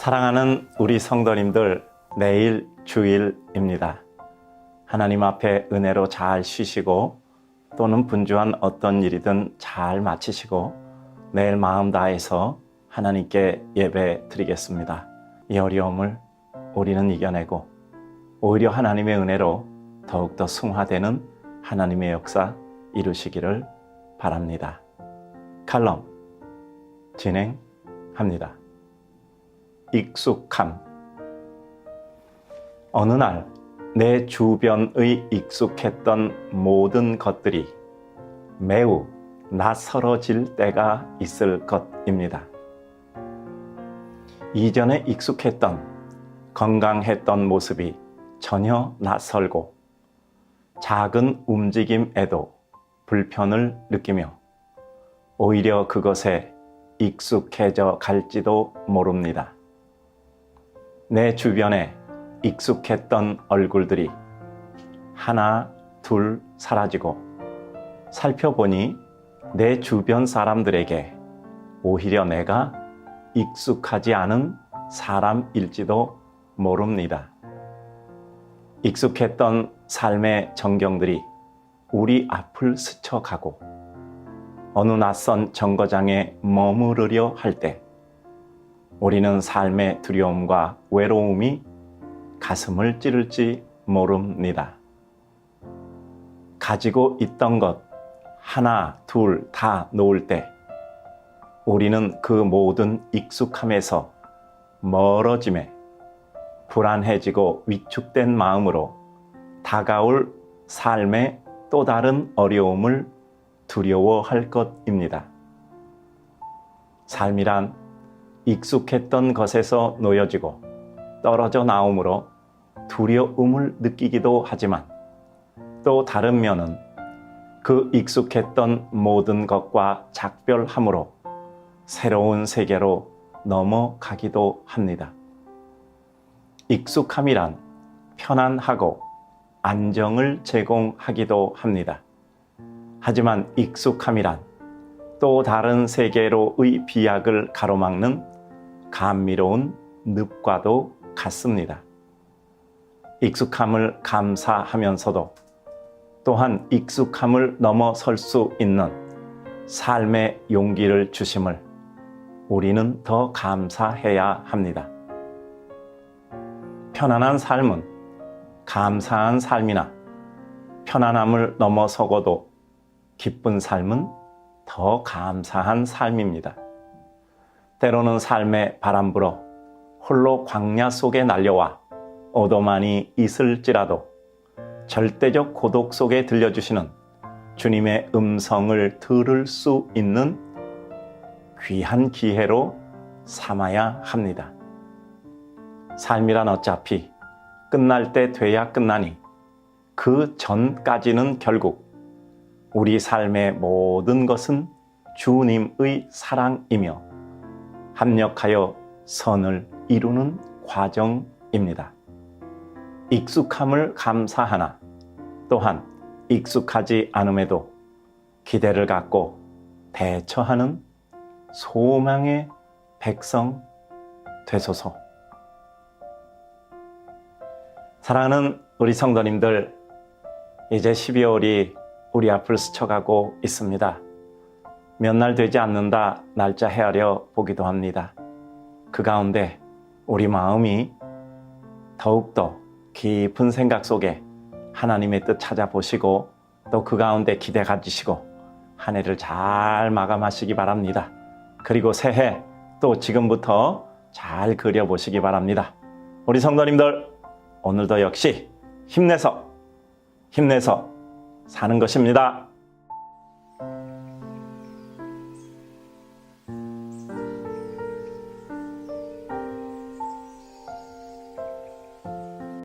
사랑하는 우리 성도님들, 내일 주일입니다. 하나님 앞에 은혜로 잘 쉬시고 또는 분주한 어떤 일이든 잘 마치시고 내일 마음 다해서 하나님께 예배 드리겠습니다. 이 어려움을 우리는 이겨내고 오히려 하나님의 은혜로 더욱더 승화되는 하나님의 역사 이루시기를 바랍니다. 칼럼 진행합니다. 익숙함. 어느 날 내 주변의 익숙했던 모든 것들이 매우 낯설어질 때가 있을 것입니다. 이전에 익숙했던 건강했던 모습이 전혀 낯설고 작은 움직임에도 불편을 느끼며 오히려 그것에 익숙해져 갈지도 모릅니다. 내 주변에 익숙했던 얼굴들이 하나, 둘 사라지고 살펴보니 내 주변 사람들에게 오히려 내가 익숙하지 않은 사람일지도 모릅니다. 익숙했던 삶의 전경들이 우리 앞을 스쳐가고 어느 낯선 정거장에 머무르려 할 때 우리는 삶의 두려움과 외로움이 가슴을 찌를지 모릅니다. 가지고 있던 것 하나, 둘 다 놓을 때 우리는 그 모든 익숙함에서 멀어짐에 불안해지고 위축된 마음으로 다가올 삶의 또 다른 어려움을 두려워할 것입니다. 삶이란 익숙했던 것에서 놓여지고 떨어져 나옴으로 두려움을 느끼기도 하지만 또 다른 면은 그 익숙했던 모든 것과 작별함으로 새로운 세계로 넘어가기도 합니다. 익숙함이란 편안하고 안정을 제공하기도 합니다. 하지만 익숙함이란 또 다른 세계로의 비약을 가로막는 감미로운 늪과도 같습니다. 익숙함을 감사하면서도 또한 익숙함을 넘어설 수 있는 삶의 용기를 주심을 우리는 더 감사해야 합니다. 편안한 삶은 감사한 삶이나 편안함을 넘어서고도 기쁜 삶은 더 감사한 삶입니다. 때로는 삶의 바람 불어 홀로 광야 속에 날려와 오도만이 있을지라도 절대적 고독 속에 들려주시는 주님의 음성을 들을 수 있는 귀한 기회로 삼아야 합니다. 삶이란 어차피 끝날 때 돼야 끝나니 그 전까지는 결국 우리 삶의 모든 것은 주님의 사랑이며 합력하여 선을 이루는 과정입니다. 익숙함을 감사하나 또한 익숙하지 않음에도 기대를 갖고 대처하는 소망의 백성 되소서. 사랑하는 우리 성도님들, 이제 12월이 우리 앞을 스쳐가고 있습니다. 몇 날 되지 않는다 날짜 헤아려 보기도 합니다. 그 가운데 우리 마음이 더욱더 깊은 생각 속에 하나님의 뜻 찾아보시고 또 그 가운데 기대 가지시고 한 해를 잘 마감하시기 바랍니다. 그리고 새해 또 지금부터 잘 그려보시기 바랍니다. 우리 성도님들 오늘도 역시 힘내서 힘내서 사는 것입니다.